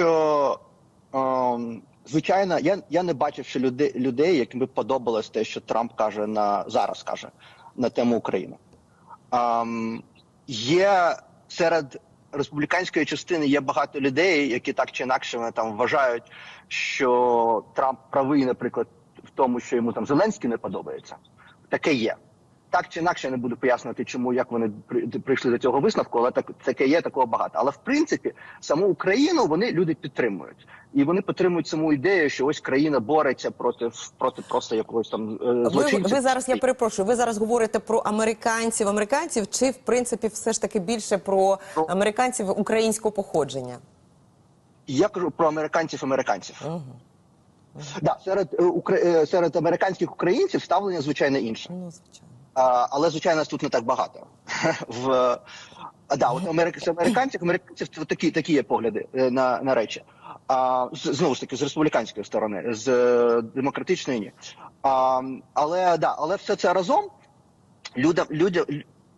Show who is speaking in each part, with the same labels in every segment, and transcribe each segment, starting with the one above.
Speaker 1: що ем, звичайно, я, я не бачив ще людей, людей, яким би подобалось те, що Трамп каже на зараз каже на тему України. Ем, є серед республіканської частини є багато людей, які так чи інакше вони там вважають, що Трамп правий, наприклад, в тому, що йому там Зеленський не подобається. Таке є. Так чи інакше я не буду пояснювати, чому як вони при- прийшли до цього висновку, але так таке є, такого багато. Але в принципі саму Україну вони люди підтримують, і вони підтримують саму ідею, що ось країна бореться проти проти просто якогось там е,
Speaker 2: Ви, ви зараз, я перепрошую, ви зараз говорите про американців, американців, чи в принципі все ж таки більше про
Speaker 1: Про-
Speaker 2: американців українського походження?
Speaker 1: Я кажу про американців американців. Да, серед е, е, серед американських українців ставлення звичайно інше.
Speaker 2: Ну, звичайно.
Speaker 1: Але звичайно тут не так багато. В да, от американців, американців це такі, такі є погляди е, на, на речі. А, знову ж таки, з республіканської сторони, з е, демократичної ні. А, але да, але все це разом людям, людям,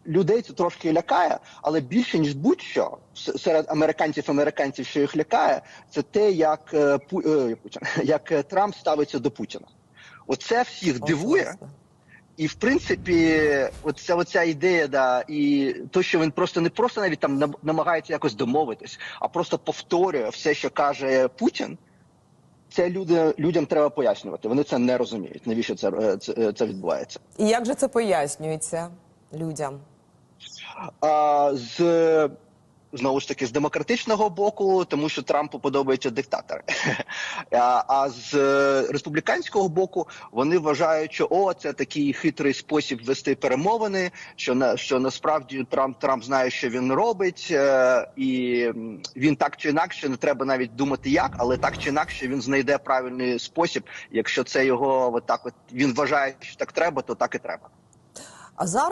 Speaker 1: людей це трошки лякає, але більше ніж будь-що серед американців американців, що їх лякає, це те, як, е, як Трамп ставиться до Путіна. Оце всіх дивує. І в принципі, оця, оця ідея, да, і то, що він просто не просто навіть там намагається якось домовитись, а просто повторює все, що каже Путін. Це люди людям треба пояснювати. Вони це не розуміють. Навіщо це, е, це, е, це відбувається?
Speaker 2: І як же це пояснюється людям?
Speaker 1: А, з знову ж таки з демократичного боку, тому що Трампу подобаються диктатори. а, а з е, республіканського боку вони вважають, що о, це такий хитрий спосіб вести перемовини. Що на що насправді Трамп Трамп знає, що він робить, е, і він так чи інакше не треба навіть думати, як, але так чи інакше він знайде правильний спосіб. Якщо це його от от він вважає, що так треба, то так і треба.
Speaker 2: А зараз